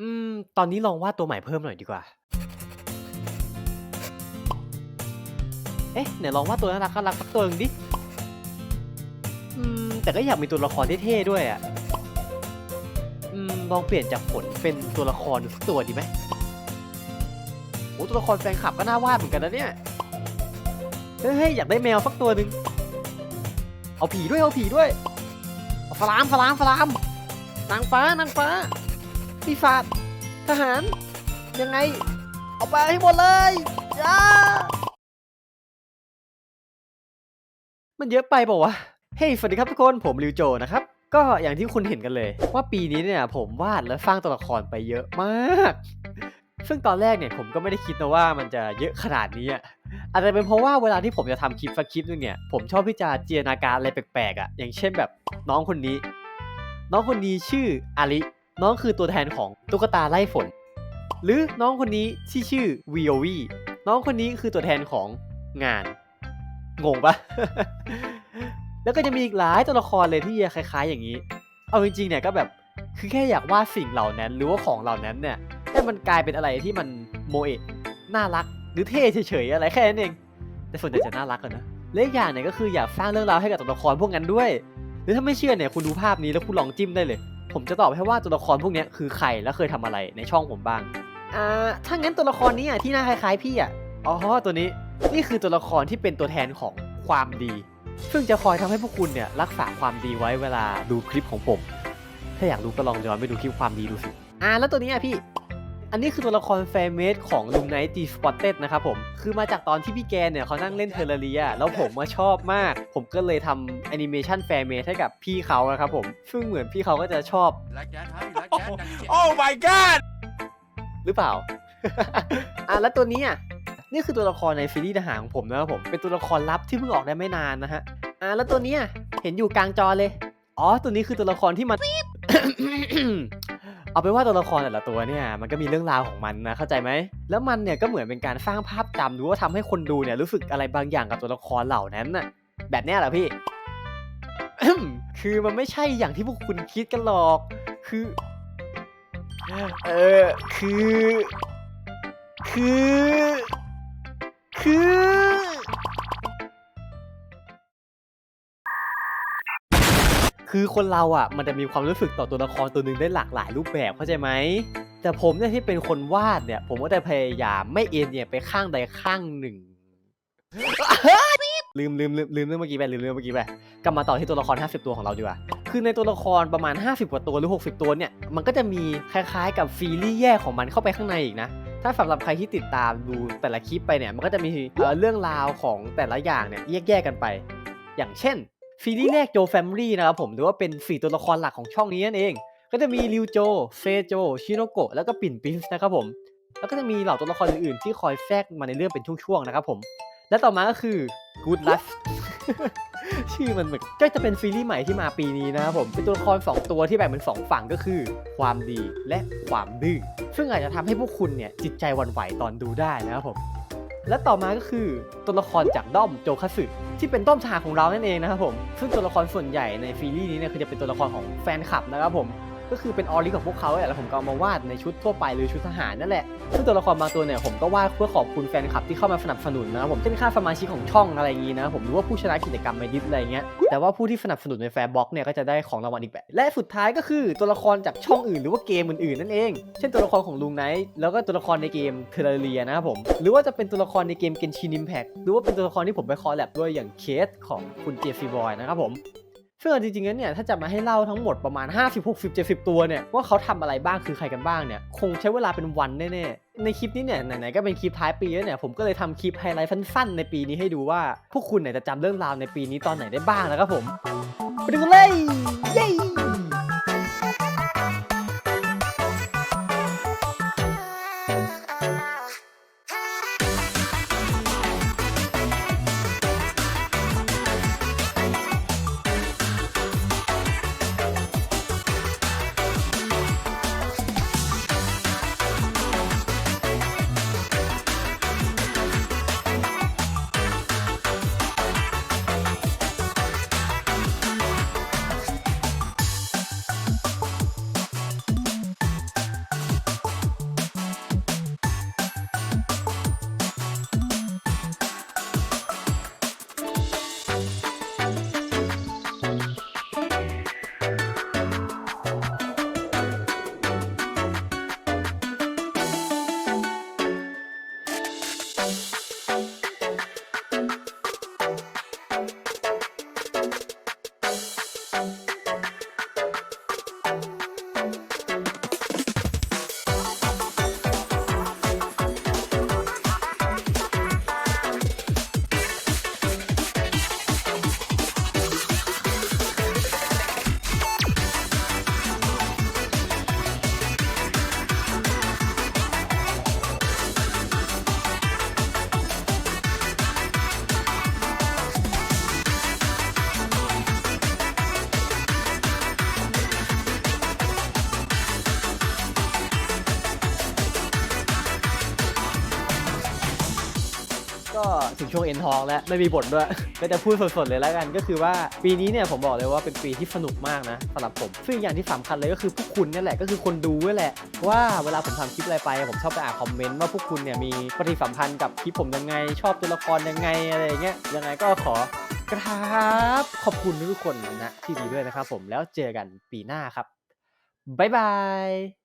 อืม ตอนนี้ลองวาดตัวใหม่เพิ่มหน่อยดีกว่า เอ๊ะไหนลองวาดตัวน่ารักน่ารักสักตัวหนึงดิ อืม แต่ก็อยากมีตัวละครเท่ๆด้วยอะ อืม ลองเปลี่ยนจากฝนเป็นตัวละครสักตัวดีไหมโอ้ตัวละครแฟนคลับก็น่าวาดเหมือนกันนะเนี่ย เฮ้ย อยากได้แมวสักตัวหนึ่ง เอาผีด้วย เอาผีด้วย เอาฟลามฟลามฟลามนางฟ้านางฟ้า ปีศาจทหาร ยังไง เอาไปให้หมดเลยจ้ามันเยอะไปเปล่าวะ เฮ้ยสวัสดีครับทุกคนผมริวโจนะครับ ก็อย่างที่คุณเห็นกันเลย ว่าปีนี้เนี่ยผมวาดและสร้างตัวละครไปเยอะมาก ซึ่งตอนแรกเนี่ยผมก็ไม่ได้คิดนะว่ามันจะเยอะขนาดนี้อาจจะเป็นเพราะว่าเวลาที่ผมจะทำคลิปสักคลิปนึงเนี่ยผมชอบที่จะจินตนาการอะไรแปลกๆอะอย่างเช่นแบบน้องคนนี้ น้องคนนี้ชื่ออาริ น้องคือตัวแทนของตุ๊กตาไล่ฝน หรือน้องคนนี้ที่ชื่อวีโอวีน้องคนนี้คือตัวแทนของงาน งงปะแล้วก็จะมีอีกหลายตัวละครเลยที่คล้าย ๆ อย่างนี้ เอาจริงๆเนี่ยก็แบบคือแค่อยากวาดสิ่งเหล่านั้น หรือว่าของเหล่านั้นเนี่ยให้มันกลายเป็นอะไรที่มันโมเอะน่ารักหรือเท่เฉยๆอะไรแค่นั้นเอง แต่ส่วนใหญ่จะน่ารักกันนะและอีกอย่างเนี่ยก็คืออยากสร้างเรื่องราวให้กับตัวละครพวกนั้นด้วย หรือถ้าไม่เชื่อเนี่ยคุณดูภาพนี้แล้วคุณลองจิ้มได้เลย ผมจะตอบให้ว่าตัวละครพวกเนี้ยคือใครและเคยทำอะไรในช่องผมบ้าง อ่า ถ้างั้นตัวละครนี้อะที่หน่าคล้ายๆพี่อะ อ๋อ ตัวนี้ นี่คือตัวละครที่เป็นตัวแทนของความดี ซึ่งจะคอยทำให้พวกคุณเนี่ยรักษาความดีไว้เวลาดูคลิปของผม ถ้าอยากรู้ก็ลองย้อนไปดูคลิปความดีดูสิ อ่า แล้วตัวนี้อะพี่ อันนี้คือตัวละครแฟร์เมดของลุงไนท์จีสปอตเต็ดนะครับผม คือมาจากตอนที่พี่แกนเนี่ยเขานั่งเล่นเทอร์เรีย แล้วผมมาชอบมาก ผมก็เลยทำแอนิเมชันแฟร์เมดให้กับพี่เขานะครับผม ซึ่งเหมือนพี่เขาก็จะชอบรักแก๊สครับรักแก๊สดังเจ็บ Oh my god! หรือเปล่า อะแล้วตัวนี้อะ นี่คือตัวละครในซีรีส์ทหารของผมนะครับผม เป็นตัวละครลับที่เพิ่งออกได้ไม่นานนะฮะ อะแล้วตัวเนี้ยเห็นอยู่กลางจอเลย อ๋อ ตัวนี้คือตัวละครที่มัน เอาเป็นว่าตัวละครแต่ละตัวเนี่ยมันก็มีเรื่องราวของมันนะเข้าใจไหมแล้วมันเนี่ยก็เหมือนเป็นการสร้างภาพจำหรือว่าทำให้คนดูเนี่ยรู้สึกอะไรบางอย่างกับตัวละครเหล่านั้นน่ะแบบเนี้ยเหรอพี่ คือมันไม่ใช่อย่างที่พวกคุณคิดกันหรอก คือ เออคือ คือ คือ คือคนเราอะมันจะมีความรู้สึกต่อตัวละครตัวหนึ่งได้หลากหลายรูปแบบเข้าใจไหมแต่ผมเนี่ยที่เป็นคนวาดเนี่ย ผมก็จะพยายามไม่เอ็นเนี่ยไปข้างใดข้างหนึ่งลืมลืมลืมลืมเรื่องเมื่อกี้ไปลืมเรื่องเมื่อกี้ไปกลับมาต่อที่ตัวละคร 50 ตัวของเราดีกว่า คือในตัวละครประมาณ 50 กว่าตัวหรือ 60 ตัวเนี่ย มันก็จะมีคล้ายๆ กับฟีลี่แยกของมันเข้าไปข้างในอีกนะ ถ้าสำหรับใครที่ติดตามดูแต่ละคลิปไปเนี่ย มันก็จะมีเอ่อเรื่องราวของแต่ละอย่างเนี่ยแยกๆกันไป อย่างเช่น ฟีลี่แรกโจแฟมิลี่นะครับผมหรือว่าเป็นสี่ตัวละครหลักของช่องนี้นั่นเอง ก็จะมีริวโจ เซโจ ชิโนโกะ แล้วก็ปิ่นปินส์นะครับผม แล้วก็จะมีเหล่าตัวละครอื่นๆ ที่คอยแทรกมาในเรื่องเป็นช่วงๆนะครับผม และต่อมาก็คือ Good Life ชื่อมันเหมือนก็จะเป็นซีรีส์ใหม่ที่มาปีนี้นะครับผม เป็นตัวละคร 2 ตัวที่แบ่งเป็น2ฝั่งก็คือ ความดีและความดื้อซึ่งอาจจะทำให้พวกคุณเนี่ยจิตใจวันไหวตอนดูได้นะครับผม และต่อมาก็คือตัวละครจากด้อมโจคัตสึที่เป็นด้อมทหากของเรานั่นเองนะครับผมซึ่งตัวละครส่วนใหญ่ในฟีรีส์นี้เนี่ยคือจะเป็นตัวละครของแฟนคลับนะครับผม ก็คือเป็นออริของพวกเขาแหละแล้วผมก็เอามาวาดในชุดทั่วไปหรือชุดทหารนั่นแหละซึ่งตัวละครบางตัวเนี่ยผมก็วาดเพื่อขอบคุณแฟนคลับที่เข้ามาสนับสนุนนะผมเช่นค่าสมาชิกของช่องอะไรอย่างงี้นะผมรือว่าผู้ชนะกิจกรรมในดิสอะไรเงี้ยแต่ว่าผู้ที่สนับสนุนในแฟร์บ็อกเนี่ยก็จะได้ของรางวัลอีกแบบและสุดท้ายก็คือตัวละครจากช่องอื่นหรือว่าเกมอื่นๆนั่นเอง เช่นตัวละครของลุงไนท์แล้วก็ตัวละครในเกมเทเลเรียนะครับผมหรือว่าจะเป็นตัวละครในเกมเกนชินอิมแพคหรือว่าเป็นตัวละครที่ผมไปคอลแลบด้วยอย่างเคสของคุณเจฟฟี่บอยนะครับผม ซึ่งเอจริงๆแล้วเนี่ยถ้าจะมาให้เล่าทั้งหมดประมาณ 50 60 70 ตัวเนี่ยว่าเขาทำอะไรบ้างคือใครกันบ้างเนี่ยคงใช้เวลาเป็นวันแน่ๆในคลิปนี้เนี่ยไหนๆก็เป็นคลิปท้ายปีแล้วเนี่ยผมก็เลยทำคลิปไฮไลท์สั้นๆ ในปีนี้ให้ดูว่า พวกคุณไหนจะจำเรื่องราวในปีนี้ตอนไหนได้บ้างนะครับผม ไปดูกันเลยเย้ ถึงช่วงเอ็นทองแล้วไม่มีบทด้วย ก็จะพูดสดๆเลยแล้วกัน ก็คือว่าปีนี้เนี่ยผมบอกเลยว่าเป็นปีที่สนุกมากนะสำหรับผม ซึ่งอย่างที่สำคัญเลยก็คือพวกคุณนี่แหละก็คือคนดูนี่แหละ ว่าเวลาผมทำคลิปอะไรไปผมชอบไปอ่านคอมเมนต์ว่าพวกคุณเนี่ยมีปฏิสัมพันธ์กับคลิปผมยังไง ชอบตัวละครยังไงอะไรอย่างเงี้ยยังไงก็ขอกราบขอบคุณทุกคนนะที่ดีด้วยนะครับผมแล้วเจอกันปีหน้าครับบ๊ายบาย